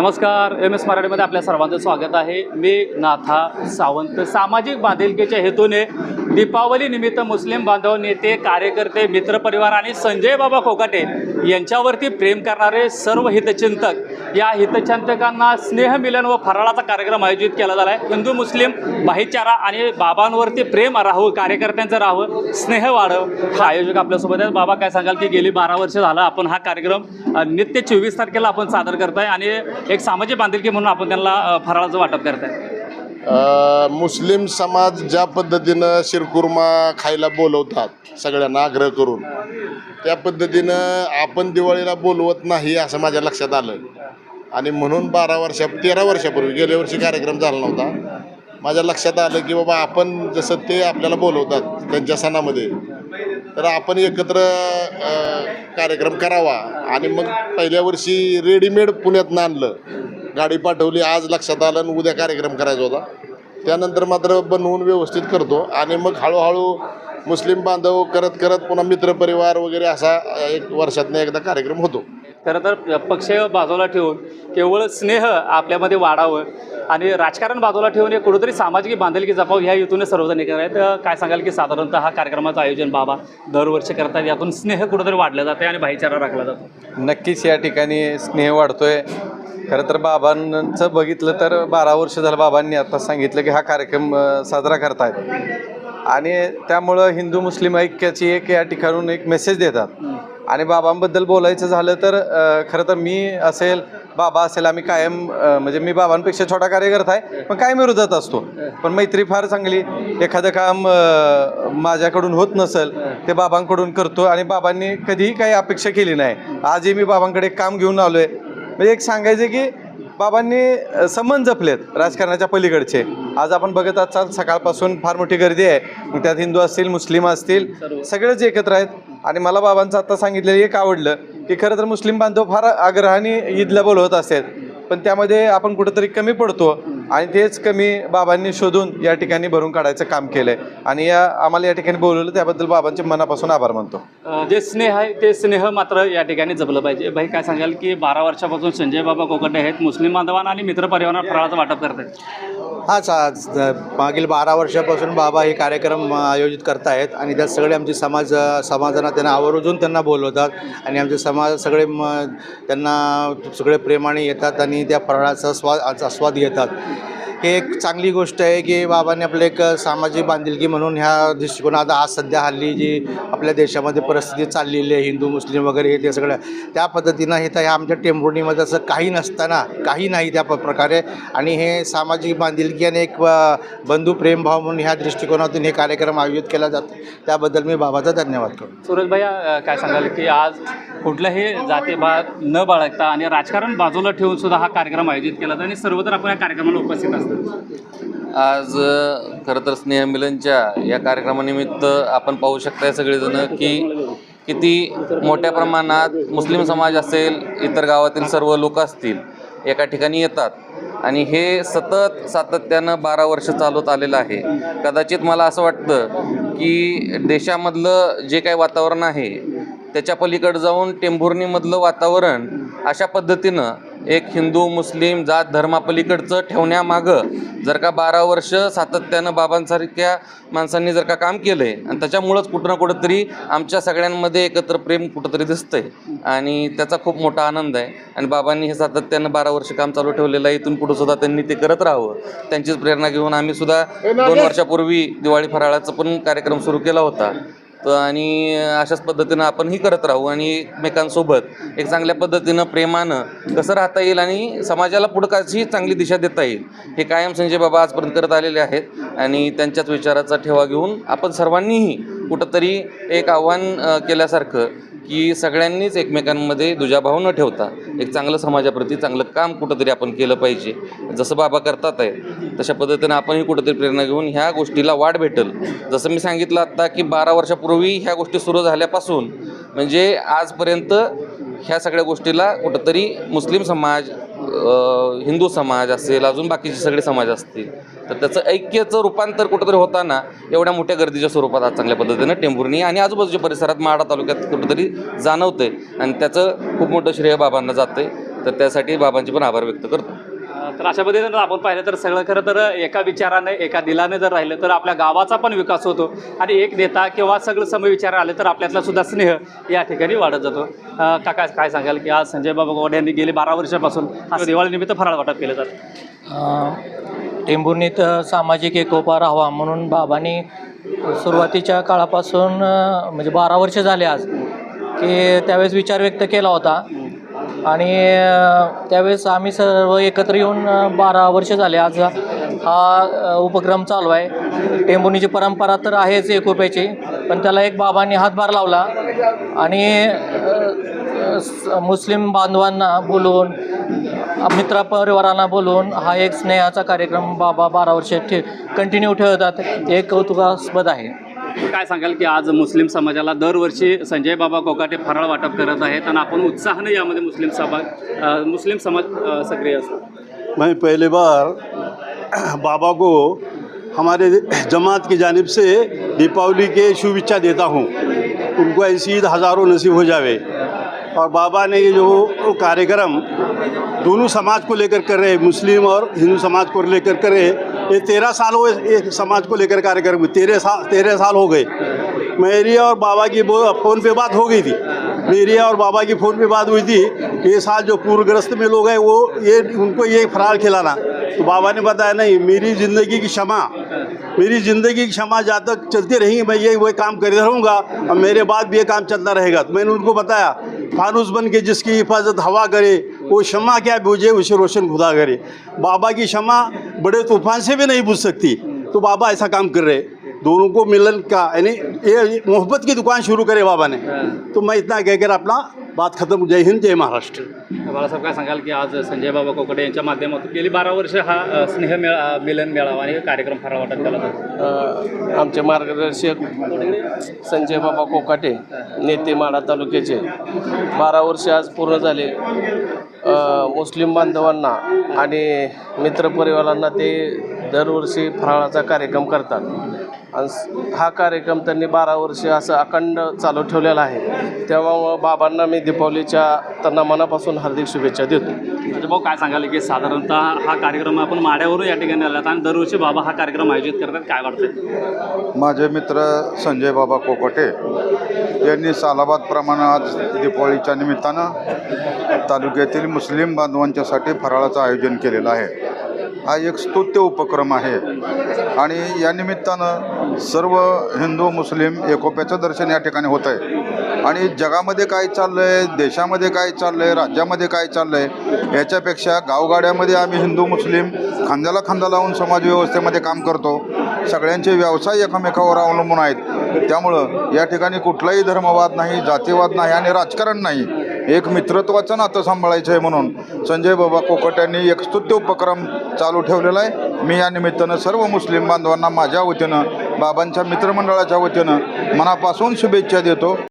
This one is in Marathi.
नमस्कार एम एस मराठीमध्ये आपल्या सर्वांचं स्वागत आहे. मी नाथा सावंत. सामाजिक बांधिलकीच्या हेतूने दीपावली निमित्त मुस्लिम बांधव नेते कार्यकर्ते मित्रपरिवार आणि संजय बाबा कोकाटे यांच्यावरती प्रेम करणारे सर्व हितचिंतक या हितचिंतकांना स्नेहमिलन व फराळाचा कार्यक्रम आयोजित केला झाला आहे हिंदू मुस्लिम भाईचारा आणि बाबांवरती प्रेम राहावं कार्यकर्त्यांचं राहावं स्नेह वाढव हा आयोजक आपल्यासोबत आहे बाबा काय सांगाल की गेली बारा वर्ष झालं आपण हा कार्यक्रम नित्य चोवीस तारखेला आपण सादर करत आहे आणि एक सामाजिक बांधिलकी म्हणून आपण त्यांना फराळाचं वाटप करताय. मुस्लिम समाज ज्या पद्धतीनं शिरकुर्मा खायला बोलवतात सगळ्यांना आग्रह करून त्या पद्धतीनं आपण दिवाळीला बोलवत नाही असं माझ्या लक्षात आलं आणि म्हणून बारा वर्षा तेरा वर्षापूर्वी गेल्या वर्षी कार्यक्रम झाला नव्हता. माझ्या लक्षात आलं की बाबा आपण जसं ते आपल्याला बोलवतात त्यांच्या सणामध्ये तर आपण एकत्र कार्यक्रम करावा. आणि मग पहिल्या वर्षी रेडीमेड पुण्यातनं आणलं. गाडी पाठवली आज लक्षात आलं आणि उद्या कार्यक्रम करायचा होता. त्यानंतर मात्र बनवून व्यवस्थित करतो. आणि मग हळूहळू मुस्लिम बांधव करत करत पुन्हा मित्रपरिवार वगैरे असा एक वर्षातनं एकदा कार्यक्रम होतो. खरं तर पक्ष बाजूला ठेवून केवळ स्नेह आपल्यामध्ये वाढावं आणि राजकारण बाजूला ठेवून एक कुठंतरी सामाजिक बांधिलकी जपावं ह्या हेतूने सर्वजण एकत्र आहेत. तर काय सांगाल की साधारणतः हा कार्यक्रमाचं आयोजन बाबा दरवर्षी करतात यातून स्नेह कुठंतरी वाढला जाते आणि भाईचारा राखला जातो? नक्कीच या ठिकाणी स्नेह वाढतोय. खरं तर बाबांचं बघितलं तर बारा वर्ष झालं बाबांनी आता सांगितलं की हा कार्यक्रम साजरा करतायत. आणि त्यामुळं हिंदू मुस्लिम ऐक्याची एक या ठिकाणून एक मेसेज देतात. आणि बाबांबद्दल बोलायचं झालं तर खरं तर मी असेल बाबा असेल आम्ही कायम म्हणजे मी बाबांपेक्षा छोटा कार्यकर्ता आहे पण कायम विरोधात असतो. पण मैत्री फार चांगली. एखादं काम माझ्याकडून होत नसेल ते बाबांकडून करतो आणि बाबांनी कधीही काही अपेक्षा केली नाही. आजही मी बाबांकडे काम घेऊन आलो आहे म्हणजे एक सांगायचं की बाबांनी संबंध जपलेत राजकारणाच्या पलीकडचे. आज आपण बघत असाल सकाळपासून फार मोठी गर्दी आहे. त्यात हिंदू असतील मुस्लिम असतील सगळेच एकत्र आहेत. आणि मला बाबांचं आता सांगितलेलं एक आवडलं की खरं तर मुस्लिम बांधव फार आग्रहाने ईदला बोलवत असतात. पण त्यामध्ये आपण कुठंतरी कमी पडतो आणि तेच कमी बाबांनी शोधून या ठिकाणी भरून काढायचं काम केलं आहे आणि या आम्हाला या ठिकाणी बोलवलं त्याबद्दल बाबांचे मनापासून आभार मानतो. जे स्नेह आहे ते स्नेह मात्र या ठिकाणी जपलं पाहिजे. भाई काय सांगाल की बारा वर्षापासून संजय बाबा कोकटे आहेत मुस्लिम बांधवांना आणि मित्रपरिवारांना फराळाचं वाटप करतात हा सा मागील बारा वर्षापासून बाबा हे कार्यक्रम आयोजित करतायत आणि त्यात सगळे आमचे समाज समाजांना त्यांना आवर्जून त्यांना बोलवतात आणि आमचे समाज सगळे म त्यांना सगळे प्रेमाने येतात आणि त्या फराळाचा स्वाद आस्वाद घेतात. हे एक चांगली गोष्ट आहे की बाबांनी आपलं एक सामाजिक बांधिलकी म्हणून ह्या दृष्टिकोनात आज सध्या हल्ली जी आपल्या देशामध्ये परिस्थिती चाललेली आहे हिंदू मुस्लिम वगैरे हे ते सगळं त्या पद्धतीनं हे तर ह्या आमच्या टेंभुर्णीमध्ये असं काही नसताना काही नाही त्या प प्रकारे. आणि हे सामाजिक बांधिलकी आणि एक बंधू प्रेमभाव म्हणून ह्या दृष्टिकोनातून हे कार्यक्रम आयोजित केला जातो. त्याबद्दल मी बाबाचा धन्यवाद करतो. सुरेश भैया काय सांगाल की आज कुठल्याही जातीभात न बाळगता आणि राजकारण बाजूला ठेवून सुद्धा हा कार्यक्रम आयोजित केला जातो आणि सर्वत्र आपण या कार्यक्रमाला उपस्थित असतो. आज अ, खरं तर स्नेहमिलनच्या या कार्यक्रमानिमित्त आपण पाहू शकताय सगळेजण की किती मोठ्या प्रमाणात मुस्लिम समाज असेल इतर गावातील सर्व लोक असतील एका ठिकाणी येतात. आणि हे सतत सातत्यानं बारा वर्ष चालवत आलेलं आहे. कदाचित मला असं वाटतं की देशामधलं जे काही वातावरण आहे त्याच्या पलीकडे जाऊन टेंभुर्णीमधलं वातावरण अशा पद्धतीनं एक हिंदू मुस्लिम जात धर्मापलीकडचं ठेवण्यामागं जर का बारा वर्ष सातत्यानं बाबांसारख्या माणसांनी जर का काम केलं आहे आणि त्याच्यामुळंच कुठं ना कुठंतरी आमच्या सगळ्यांमध्ये एकत्र प्रेम कुठंतरी दिसतंय आणि त्याचा खूप मोठा आनंद आहे. आणि बाबांनी हे सातत्यानं बारा वर्ष काम चालू ठेवलेलं आहे. इथून पुढं सुद्धा त्यांनी ते करत राहावं. त्यांचीच प्रेरणा घेऊन आम्ही सुद्धा दोन वर्षापूर्वी दिवाळी फराळाचा पण कार्यक्रम सुरू केला होता. तर आणि अशाच पद्धतीनं आपणही करत राहू आणि एकमेकांसोबत एक चांगल्या पद्धतीनं प्रेमानं कसं राहता येईल आणि समाजाला पुढं चांगली दिशा देता येईल हे कायम संजय बाबा आजपर्यंत करत आलेले आहेत. आणि त्यांच्याच विचाराचा ठेवा घेऊन आपण सर्वांनीही कुठंतरी एक आव्हान केल्यासारखं की सगळ्यांनीच एकमेकांमध्ये दुजाभाव न ठेवता एक चांगलं समाजाप्रती चांगलं काम कुठंतरी आपण केलं पाहिजे. जसं बाबा करतात आहे तशा पद्धतीनं आपणही कुठंतरी प्रेरणा घेऊन ह्या गोष्टीला वाढ भेटेल. जसं मी सांगितलं आत्ता की बारा वर्षापूर्वी ह्या गोष्टी सुरू झाल्यापासून म्हणजे आजपर्यंत ह्या सगळ्या गोष्टीला कुठंतरी मुस्लिम समाज हिंदू समाज असेल अजून बाकीचे सगळे समाज असतील तर त्याचं ऐक्याचं रूपांतर कुठंतरी होताना एवढ्या मोठ्या गर्दीच्या स्वरूपात आज चांगल्या पद्धतीनं टेंभुर्णी आणि आजूबाजूच्या परिसरात माडा तालुक्यात कुठंतरी जाणवतंय. आणि त्याचं खूप मोठं श्रेय बाबांना जातंय. तर त्यासाठी बाबांचे पण आभार व्यक्त करतो. तर अशा पद्धतीनं आपण पाहिलं तर सगळं खरं तर एका विचाराने एका दिलाने जर राहिलं तर आपल्या गावाचा पण विकास होतो. आणि एक नेता किंवा सगळं समविचार आले तर आपल्यातला सुद्धा स्नेह या ठिकाणी वाढत जातो. काका काय सांगाल की आज संजय बाबा गोड यांनी गेली बारा वर्षापासून. आज दिवाळीनिमित्त फराळ वाटप केलं जातं. टेंभुर्णीत सामाजिक एकोपा राहावा म्हणून बाबांनी सुरुवातीच्या काळापासून म्हणजे बारा वर्ष झाले आज की त्यावेळेस विचार व्यक्त केला होता. आणि त्यावेळेस आम्ही सर्व एकत्र येऊन बारा वर्ष झाले. आज हा उपक्रम चालू आहे. टेंबुनीची परंपरा तर आहेच एकोप्याची पण त्याला एक बाबांनी हातभार लावला. आणि स- मुस्लिम बांधवांना बोलून मित्रपरिवारांना परिवारांना हा एक स्नेहाचा कार्यक्रम बाबा बारा वर्ष ठे कंटिन्यू ठेवतात. हे कौतुकास्पद आहे. काय सांगाल की आज मुस्लिम समाजाला दरवर्षी संजय बाबा कोकाटे फराळ वाटप करत आहेत आणि आपण उत्साहाने यामध्ये मुस्लिम समाज मुस्लिम समाज सक्रिय असतो. मैं पहली बार बाबा को हमारे जमात की जानब से दीपावली के शुभेच्छा देता हूँ। उनको ऐसी ईद हज़ारों नसीब हो जावे। और बाबा ने ये जो कार्यक्रम दोनों समाज को लेकर कर रहे मुस्लिम और हिंदू समाज को लेकर कर रहे ये तेरह साल हो एक समाज को लेकर कार्यक्रम तेरह साल तेरह साल हो गए। मेरी और बाबा की फ़ोन पे बात हो गई थी। मेरी और बाबा की फ़ोन पे बात हुई थी ये साल जो पूर्वग्रस्त में लोग हैं, वो ये, उनको ये फरार खिलाना। तो बाबा ने बताया, नहीं, मेरी ज़िंदगी की क्षमा, मेरी ज़िंदगी की क्षमा जहाँ तक चलती रहेंगी, मैं ये वही काम करते रहूँगा और मेरे बाद भी ये काम चलता रहेगा। तो मैंने उनको बताया फानूस बन के जिसकी हिफाजत हवा करे वो क्षमा क्या बुझे उसे रोशन खुदा करे। बाबा की क्षमा बड़े तूफान से भी नहीं बुझ सकती। तो बाबा ऐसा काम कर रहे दोनों को मिलन का यानी ये मोहब्बत की दुकान शुरू करे बाबा ने। तो मैं इतना कहकर अपना बात खत्म. जय हिंद जय महाराष्ट्र. बाळासाहेब काय सांगाल की आज संजय बाबा कोकटे यांच्या माध्यमातून गेली बारा वर्ष हा स्नेह मेळा मिलन मेळावा आणि कार्यक्रम फराळ वाटप केला जातो आमचे मार्गदर्शक संजय बाबा कोकाटे नेते माढा तालुक्याचे. बारा वर्ष आज पूर्ण झाले. मुस्लिम बांधवांना आणि मित्रपरिवारांना ते दरवर्षी फराळाचा कार्यक्रम करतात. आणि हा कार्यक्रम त्यांनी बारा वर्ष असं अखंड चालू ठेवलेला आहे. तेव्हा बाबांना मी दीपावलीच्या त्यांना मनापासून हार्दिक शुभेच्छा देतो. म्हणजे भाऊ काय सांगाल की साधारणतः हा कार्यक्रम आपण माड्यावरून या ठिकाणी आलात आणि दरवर्षी बाबा हा कार्यक्रम आयोजित करतात काय वाटतं माझे मित्र संजय बाबा कोकोटे यांनी सालाबादप्रमाणे आज दीपावलीच्या निमित्तानं तालुक्यातील मुस्लिम बांधवांच्यासाठी फराळाचं आयोजन केलेलं आहे. हा एक स्तुत्य उपक्रम आहे. आणि या निमित्तानं सर्व हिंदू मुस्लिम एकोप्याचं दर्शन या ठिकाणी होत आहे आणि जगामध्ये काय चाललं आहे देशामध्ये काय चाललं आहे राज्यामध्ये काय चाललं आहे याच्यापेक्षा गावगाड्यामध्ये आम्ही हिंदू मुस्लिम खांद्याला खांदा लावून समाजव्यवस्थेमध्ये काम करतो. सगळ्यांचे व्यवसाय एकमेकावर अवलंबून आहेत. त्यामुळं या ठिकाणी कुठलाही धर्मवाद नाही जातीवाद नाही आणि राजकारण नाही. एक मित्रत्वाचं नातं सांभाळायचं आहे म्हणून संजय बाबा कोकट यांनी एक स्तुत्य उपक्रम चालू ठेवलेला आहे. मी या निमित्तानं सर्व मुस्लिम बांधवांना माझ्या वतीनं बाबांच्या मित्रमंडळाच्या वतीनं मनापासून शुभेच्छा देतो.